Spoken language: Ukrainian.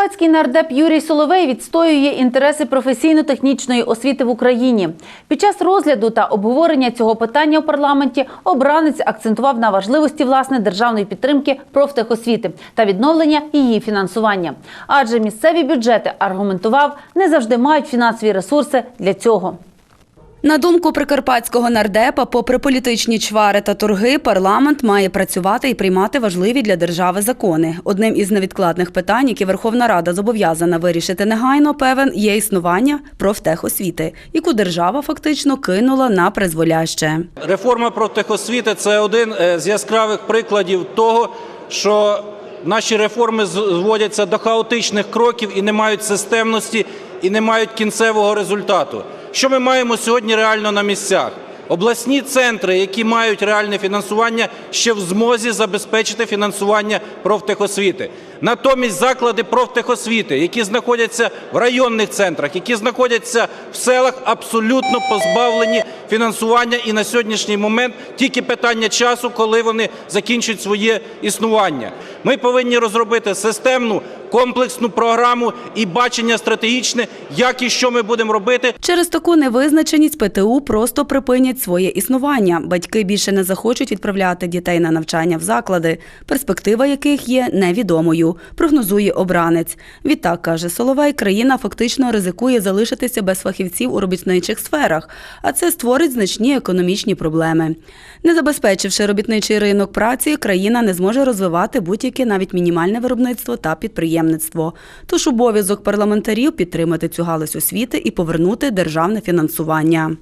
Прикарпатський нардеп Юрій Соловей відстоює інтереси професійно-технічної освіти в Україні. Під час розгляду та обговорення цього питання у парламенті обранець акцентував на важливості власне державної підтримки профтехосвіти та відновлення її фінансування. Адже місцеві бюджети аргументував не завжди мають фінансові ресурси для цього. На думку прикарпатського нардепа, попри політичні чвари та торги, парламент має працювати і приймати важливі для держави закони. Одним із невідкладних питань, які Верховна Рада зобов'язана вирішити негайно, певен є існування профтехосвіти, яку держава фактично кинула на призволяще. Реформа профтехосвіти – це один е, з яскравих прикладів того, що наші реформи зводяться до хаотичних кроків і не мають системності, і не мають кінцевого результату. Що ми маємо сьогодні реально на місцях? Обласні центри, які мають реальне фінансування, ще в змозі забезпечити фінансування профтехосвіти. Натомість заклади профтехосвіти, які знаходяться в районних центрах, які знаходяться в селах, абсолютно позбавлені фінансування. І на сьогоднішній момент тільки питання часу, коли вони закінчать своє існування. Ми повинні розробити системну комплексну програму і бачення стратегічне, як і що ми будемо робити, Через таку невизначеність ПТУ просто припинять своє існування. Батьки більше не захочуть відправляти дітей на навчання в заклади, перспектива яких є невідомою, прогнозує обранець. Відтак, каже Соловей, країна фактично ризикує залишитися без фахівців у робітничих сферах, а це створить значні економічні проблеми. Не забезпечивши робітничий ринок праці, країна не зможе розвивати будь-яке навіть мінімальне виробництво та підприємництво. Тож обов'язок парламентарів підтримати цю галузь освіти і повернути державне фінансування.